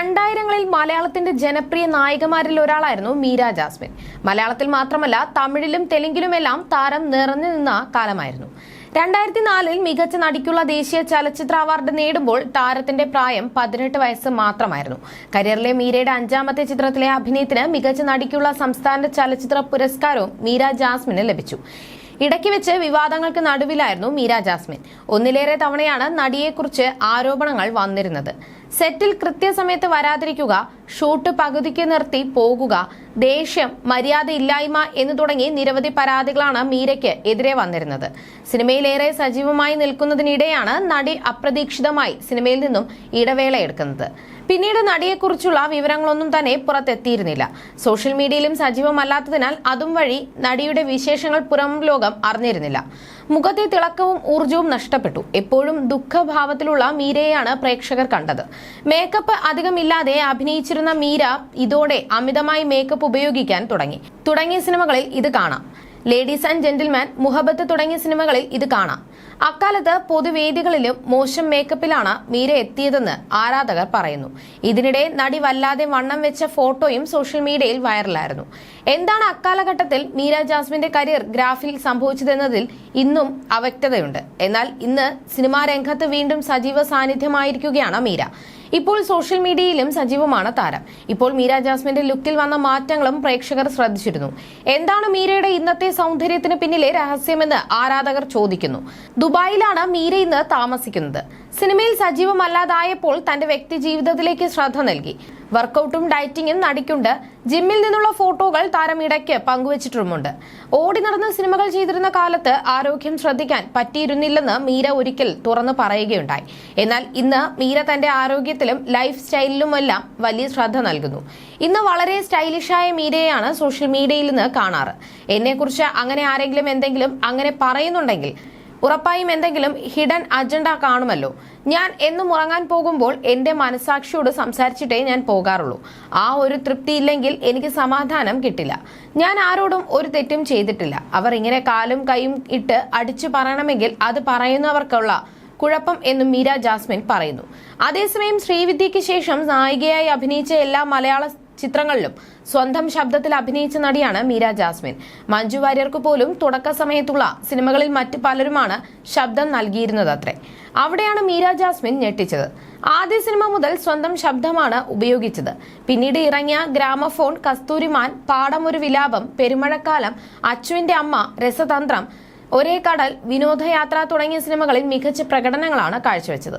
മലയാളത്തിന്റെ ജനപ്രിയ നായികമാരിൽ ഒരാളായിരുന്നു മീര ജാസ്മിൻ. മലയാളത്തിൽ മാത്രമല്ല തമിഴിലും തെലുങ്കിലുമെല്ലാം താരം നിറഞ്ഞു നിന്ന കാലമായിരുന്നു. രണ്ടായിരത്തി നാലിൽ മികച്ച നടിക്കുള്ള ദേശീയ ചലച്ചിത്ര അവാർഡ് നേടുമ്പോൾ താരത്തിന്റെ പ്രായം പതിനെട്ട് വയസ്സ് മാത്രമായിരുന്നു. കരിയറിലെ മീരയുടെ അഞ്ചാമത്തെ ചിത്രത്തിലെ അഭിനയത്തിന് മികച്ച നടിക്കുള്ള സംസ്ഥാന ചലച്ചിത്ര പുരസ്കാരവും മീര ജാസ്മിന് ലഭിച്ചു. ഇടയ്ക്ക് വെച്ച് വിവാദങ്ങൾക്ക് നടുവിലായിരുന്നു മീര ജാസ്മിൻ. ഒന്നിലേറെ തവണയാണ് നടിയെക്കുറിച്ച് ആരോപണങ്ങൾ വന്നിരുന്നത്. സെറ്റിൽ കൃത്യസമയത്ത് വരാതിരിക്കുക ഷൂട്ട് പകുതിക്ക് നിർത്തി പോകുക ദേഷ്യം മര്യാദയില്ലായ്മ എന്ന് തുടങ്ങി നിരവധി പരാതികളാണ് മീരയ്ക്ക് എതിരെ വന്നിരുന്നത്. സിനിമയിലേറെ സജീവമായി നിൽക്കുന്നതിനിടെയാണ് നടി അപ്രതീക്ഷിതമായി സിനിമയിൽ നിന്നും ഇടവേള എടുക്കുന്നത്. പിന്നീട് നടിയെക്കുറിച്ചുള്ള വിവരങ്ങളൊന്നും തന്നെ പുറത്തെത്തിയിരുന്നില്ല. സോഷ്യൽ മീഡിയയിലും സജീവമല്ലാത്തതിനാൽ അതും വഴി നടിയുടെ വിശേഷങ്ങൾ പുറം ലോകം അറിഞ്ഞിരുന്നില്ല. മുഖത്തെ തിളക്കവും ഊർജവും നഷ്ടപ്പെട്ടു. എപ്പോഴും ദുഃഖഭാവത്തിലുള്ള മീരയെയാണ് പ്രേക്ഷകർ കണ്ടത്. മേക്കപ്പ് അധികമില്ലാതെ അഭിനയിച്ചിരുന്ന മീര ഇതോടെ അമിതമായി മേക്കപ്പ് ഉപയോഗിക്കാൻ തുടങ്ങി. തുടങ്ങിയ സിനിമകളിൽ ഇത് കാണാം. ലേഡീസ് ആൻഡ് ജെന്റിൽമാൻ മുഹബത്ത് തുടങ്ങിയ സിനിമകളിൽ ഇത് കാണാം. അക്കാലത്ത് പൊതുവേദികളിലും മോശം മേക്കപ്പിലാണ് മീര എത്തിയതെന്ന് ആരാധകർ പറയുന്നു. ഇതിനിടെ നടി വല്ലാതെ വണ്ണം വെച്ച ഫോട്ടോയും സോഷ്യൽ മീഡിയയിൽ വൈറലായിരുന്നു. എന്താണ് അക്കാലഘട്ടത്തിൽ മീര ജാസ്മിന്റെ കരിയർ ഗ്രാഫിൽ സംഭവിച്ചതെന്നതിൽ ഇന്നും അവ്യക്തതയുണ്ട്. എന്നാൽ ഇന്ന് സിനിമാ രംഗത്ത് വീണ്ടും സജീവ സാന്നിധ്യമായിരിക്കുകയാണ് മീര. ഇപ്പോൾ സോഷ്യൽ മീഡിയയിലും സജീവമാണ് താരം. ഇപ്പോൾ മീര ജാസ്മിന്റെ ലുക്കിൽ വന്ന മാറ്റങ്ങളും പ്രേക്ഷകർ ശ്രദ്ധിച്ചിരുന്നു. എന്താണ് മീരയുടെ ഇന്നത്തെ സൗന്ദര്യത്തിന് പിന്നിലെ രഹസ്യമെന്ന് ആരാധകർ ചോദിക്കുന്നു. ദുബായിലാണ് മീര ഇന്ന് താമസിക്കുന്നത്. സിനിമയിൽ സജീവമല്ലാതായപ്പോൾ തന്റെ വ്യക്തി ജീവിതത്തിലേക്ക് ശ്രദ്ധ നൽകി. വർക്കൗട്ടും ഡയറ്റിങ്ങും നടിക്കുണ്ട്. ജിമ്മിൽ നിന്നുള്ള ഫോട്ടോകൾ താരം ഇടയ്ക്ക് പങ്കുവച്ചിട്ടുമുണ്ട്. ഓടി നടന്ന് സിനിമകൾ ചെയ്തിരുന്ന കാലത്ത് ആരോഗ്യം ശ്രദ്ധിക്കാൻ പറ്റിയിരുന്നില്ലെന്ന് മീര ഒരിക്കൽ തുറന്നു പറയുകയുണ്ടായി. എന്നാൽ ഇന്ന് മീര തന്റെ ആരോഗ്യത്തിലും ലൈഫ് സ്റ്റൈലിലുമെല്ലാം വലിയ ശ്രദ്ധ നൽകുന്നു. ഇന്ന് വളരെ സ്റ്റൈലിഷായ മീരയാണ് സോഷ്യൽ മീഡിയയിൽ നിന്ന് കാണാറ്. എന്നെക്കുറിച്ച് അങ്ങനെ ആരെങ്കിലും എന്തെങ്കിലും അങ്ങനെ പറയുന്നുണ്ടെങ്കിൽ ഉറപ്പായും എന്തെങ്കിലും ഹിഡൻ അജണ്ട കാണുമല്ലോ. ഞാൻ എന്നും ഉറങ്ങാൻ പോകുമ്പോൾ എന്റെ മനസാക്ഷിയോട് സംസാരിച്ചിട്ടേ ഞാൻ പോകാറുള്ളൂ. ആ ഒരു തൃപ്തി ഇല്ലെങ്കിൽ എനിക്ക് സമാധാനം കിട്ടില്ല. ഞാൻ ആരോടും ഒരു തെറ്റും ചെയ്തിട്ടില്ല. അവർ ഇങ്ങനെ കാലും കൈയും ഇട്ട് അടിച്ചു പറയണമെങ്കിൽ അത് പറയുന്നവർക്കുള്ള കുഴപ്പം എന്നും മീര ജാസ്മിൻ പറയുന്നു. അതേസമയം ശ്രീവിദ്യയ്ക്ക് ശേഷം നായികയായി അഭിനയിച്ച എല്ലാ മലയാള ചിത്രങ്ങളിലും സ്വന്തം ശബ്ദത്തിൽ അഭിനയിച്ച നടിയാണ് മീര ജാസ്മിൻ. മഞ്ജു വാര്യർക്ക് പോലും തുടക്ക സമയത്തുള്ള സിനിമകളിൽ മറ്റ് പലരുമാണ് ശബ്ദം നൽകിയിരുന്നത് അത്രേ. അവിടെയാണ് മീര ജാസ്മിൻ ഞെട്ടിച്ചത്. ആദ്യ സിനിമ മുതൽ സ്വന്തം ശബ്ദമാണ് ഉപയോഗിച്ചത്. പിന്നീട് ഇറങ്ങിയ ഗ്രാമഫോൺ കസ്തൂരിമാൻ പാടം ഒരു വിലാപം പെരുമഴക്കാലം അച്ചുവിന്റെ അമ്മ രസതന്ത്രം ഒരേ കടൽ വിനോദയാത്ര തുടങ്ങിയ സിനിമകളിൽ മികച്ച പ്രകടനങ്ങളാണ് കാഴ്ചവെച്ചത്.